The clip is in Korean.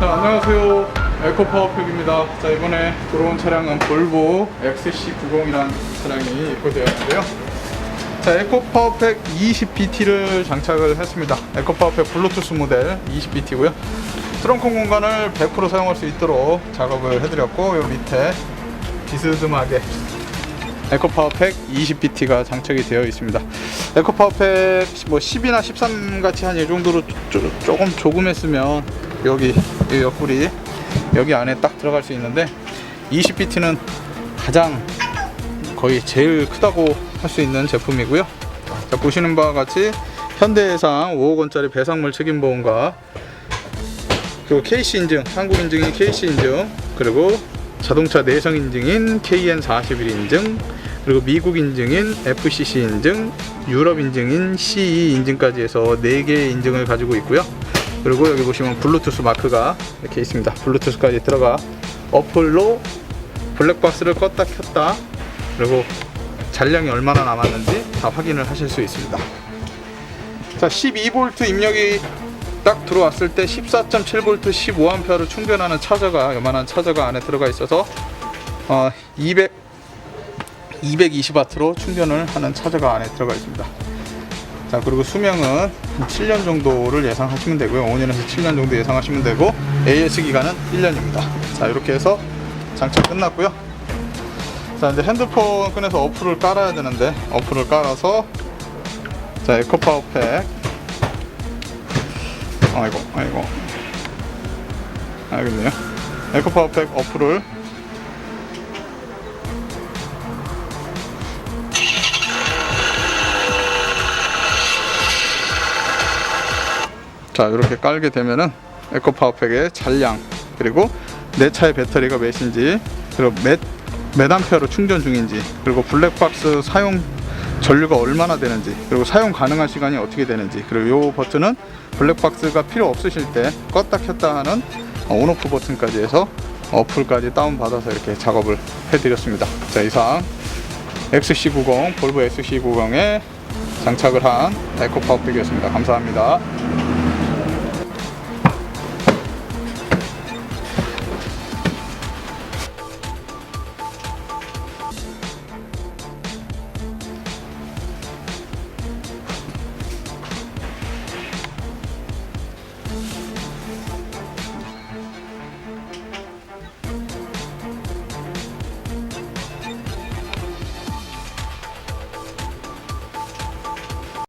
자, 안녕하세요. 에코파워팩입니다. 자, 이번에 들어온 차량은 볼보 XC90이라는 차량이 입고되었는데요. 자, 에코파워팩 20BT를 장착을 했습니다. 에코파워팩 블루투스 모델 20BT고요. 트렁크 공간을 100% 사용할 수 있도록 작업을 해드렸고, 요 밑에 비스듬하게 에코파워팩 20BT가 장착이 되어 있습니다. 에코파워팩 뭐 10이나 13 같이 한 이 정도로 조, 조금 조금 했으면 여기 이 옆구리 여기 안에 딱 들어갈 수 있는데 20BT는 가장 거의 제일 크다고 할 수 있는 제품이고요. 자, 보시는 바와 같이 현대해상 5억 원짜리 배상물 책임보험과 그리고 KC 인증, 한국 인증인 KC 인증, 그리고 자동차 내성 인증인 KN41 인증, 그리고 미국 인증인 FCC 인증, 유럽 인증인 CE 인증까지 해서 4개의 인증을 가지고 있고요. 그리고 여기 보시면 블루투스 마크가 이렇게 있습니다. 블루투스까지 들어가 어플로 블랙박스를 껐다 켰다 그리고 잔량이 얼마나 남았는지 다 확인을 하실 수 있습니다. 자, 12V 입력이 딱 들어왔을 때 14.7V 15A를 충전하는 차저가 요만한 차저가 안에 들어가 있어서 어, 200 220W로 충전을 하는 차저가 안에 들어가 있습니다. 자 그리고 수명은 한 7년 정도를 예상하시면 되고요. 5년에서 7년 정도 예상하시면 되고 AS 기간은 1년입니다. 자 이렇게 해서 장착 끝났고요. 자 이제 핸드폰 꺼내서 어플을 깔아야 되는데 어플을 깔아서 자 에코파워팩 아이고 아이고 알겠네요. 에코파워팩 어플을 자 이렇게 깔게 되면은 에코 파워팩의 잔량 그리고 내 차의 배터리가 몇인지 그리고 몇, 몇 암페어로 충전 중인지 그리고 블랙박스 사용 전류가 얼마나 되는지 그리고 사용 가능한 시간이 어떻게 되는지 그리고 이 버튼은 블랙박스가 필요 없으실 때 껐다 켰다 하는 온오프 버튼까지 해서 어플까지 다운받아서 이렇게 작업을 해드렸습니다. 자 이상 XC90 볼보 XC90에 장착을 한 에코파워팩이었습니다. 감사합니다